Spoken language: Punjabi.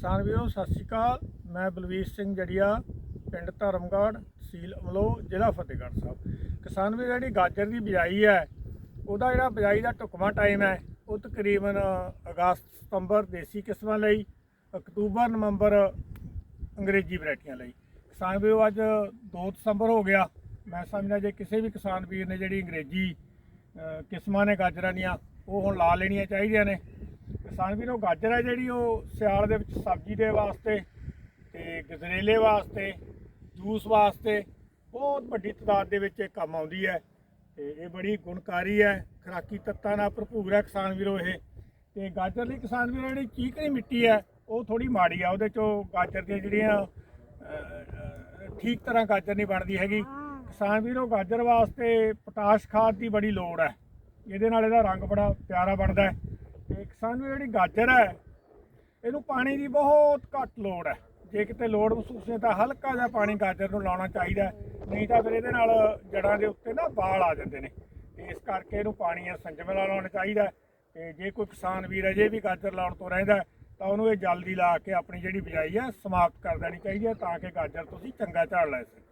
ਕਿਸਾਨ ਵੀਰੋ, ਸਤਿ ਸ਼੍ਰੀ ਅਕਾਲ। ਮੈਂ ਬਲਵੀਰ ਸਿੰਘ ਜੜੀਆ, ਪਿੰਡ ਧਰਮਗੜ੍ਹ ਤਹਿਸੀਲ ਅਮਲੋ ਜ਼ਿਲ੍ਹਾ ਫਤਿਹਗੜ੍ਹ ਸਾਹਿਬ। ਕਿਸਾਨ ਵੀਰ, ਜਿਹੜੀ ਗਾਜਰ ਦੀ ਬਿਜਾਈ ਹੈ, ਉਹਦਾ ਜਿਹੜਾ ਬਿਜਾਈ ਦਾ ਢੁਕਵਾਂ ਟਾਈਮ ਹੈ, ਉਹ ਤਕਰੀਬਨ ਅਗਸਤ, ਸਤੰਬਰ ਦੇਸੀ ਕਿਸਮਾਂ ਲਈ, ਅਕਤੂਬਰ, ਨਵੰਬਰ ਅੰਗਰੇਜ਼ੀ ਵੈਰਾਈਟੀਆਂ ਲਈ। ਕਿਸਾਨ ਵੀਰੋ, ਅੱਜ 2 ਦਸੰਬਰ ਹੋ ਗਿਆ। ਮੈਂ ਸਮਝਦਾ ਜੇ ਕਿਸੇ ਵੀ ਕਿਸਾਨ ਵੀਰ ਨੇ ਜਿਹੜੀ ਅੰਗਰੇਜ਼ੀ ਕਿਸਮਾਂ ਨੇ ਗਾਜਰਾਂ ਦੀਆਂ, ਉਹ ਹੁਣ ਲਾ ਲੈਣੀਆਂ ਚਾਹੀਦੀਆਂ ਨੇ। ਕਿਸਾਨ ਵੀਰੋ, ਗਾਜਰ ਹੈ ਜਿਹੜੀ ਉਹ ਸਿਆਲ ਦੇ ਵਿੱਚ ਸਬਜ਼ੀ ਦੇ ਵਾਸਤੇ ਤੇ ਗਜਰੇਲੇ ਵਾਸਤੇ, ਜੂਸ ਵਾਸਤੇ ਬਹੁਤ ਵੱਡੀ ਤਾਦਾਦ ਦੇ ਵਿੱਚ ਇਹ ਕੰਮ ਆਉਂਦੀ ਹੈ ਤੇ ਇਹ ਬੜੀ ਗੁਣਕਾਰੀ ਹੈ, ਖਰਾਕੀ ਤੱਤਾਂ ਨਾਲ ਭਰਪੂਰ ਹੈ ਕਿਸਾਨ ਵੀਰੋ ਇਹ। ਤੇ ਗਾਜਰ ਲਈ ਕਿਸਾਨ ਵੀਰੋ, ਜਿਹੜੀ ਚੀਕਣੀ ਮਿੱਟੀ ਹੈ, ਉਹ ਥੋੜੀ ਮਾੜੀ ਆ, ਉਹਦੇ ਚੋਂ ਗਾਜਰ ਦੀਆਂ ਜਿਹੜੀਆਂ ਠੀਕ ਤਰ੍ਹਾਂ ਗਾਜਰ ਨਹੀਂ ਬਣਦੀ ਹੈਗੀ। ਕਿਸਾਨ ਵੀਰੋ, ਗਾਜਰ ਵਾਸਤੇ ਪੋਟਾਸ਼ ਖਾਦ ਦੀ ਬੜੀ ਲੋੜ ਹੈ। ਇਹਦੇ ਨਾਲ ਇਹਦਾ ਰੰਗ ਬੜਾ ਪਿਆਰਾ ਬਣਦਾ ਹੈ। ਤੇ ਕਿਸਾਨ ਵੀਰੋ ਜਿਹੜੀ ਗਾਜਰ ਹੈ, ਇਹਨੂੰ ਪਾਣੀ ਦੀ ਬਹੁਤ ਘੱਟ ਲੋੜ ਹੈ। ਜੇ ਕਿਤੇ ਲੋੜ ਮਹਿਸੂਸ ਹੈ ਤਾਂ ਹਲਕਾ ਜਿਹਾ ਪਾਣੀ ਗਾਜਰ ਨੂੰ ਲਾਉਣਾ ਚਾਹੀਦਾ ਨਹੀਂ ਤਾਂ ਫਿਰ ਇਹਦੇ ਨਾਲ ਜੜਾਂ ਦੇ ਉੱਤੇ ਨਾ ਵਾਲ ਆ ਜਾਂਦੇ ਨੇ। ਤੇ ਇਸ ਕਰਕੇ ਇਹਨੂੰ ਪਾਣੀ ਆ ਸੰਜਮ ਨਾਲ ਲਾਉਣਾ ਚਾਹੀਦਾ ਹੈ। ਤੇ ਜੇ ਕੋਈ ਕਿਸਾਨ ਵੀਰ ਅਜੇ ਵੀ ਗਾਜਰ ਲਾਉਣ ਤੋਂ ਰਹਿੰਦਾ ਤਾਂ ਉਹਨੂੰ ਇਹ ਜਲਦੀ ਲਾ ਕੇ ਆਪਣੀ ਜਿਹੜੀ ਬਿਜਾਈ ਹੈ, ਸਮਾਪਤ ਕਰ ਦੇਣੀ ਚਾਹੀਦੀ ਹੈ, ਤਾਂ ਕਿ ਗਾਜਰ ਤੁਸੀਂ ਚੰਗਾ ਝਾੜ ਲੈ ਸਕੋ।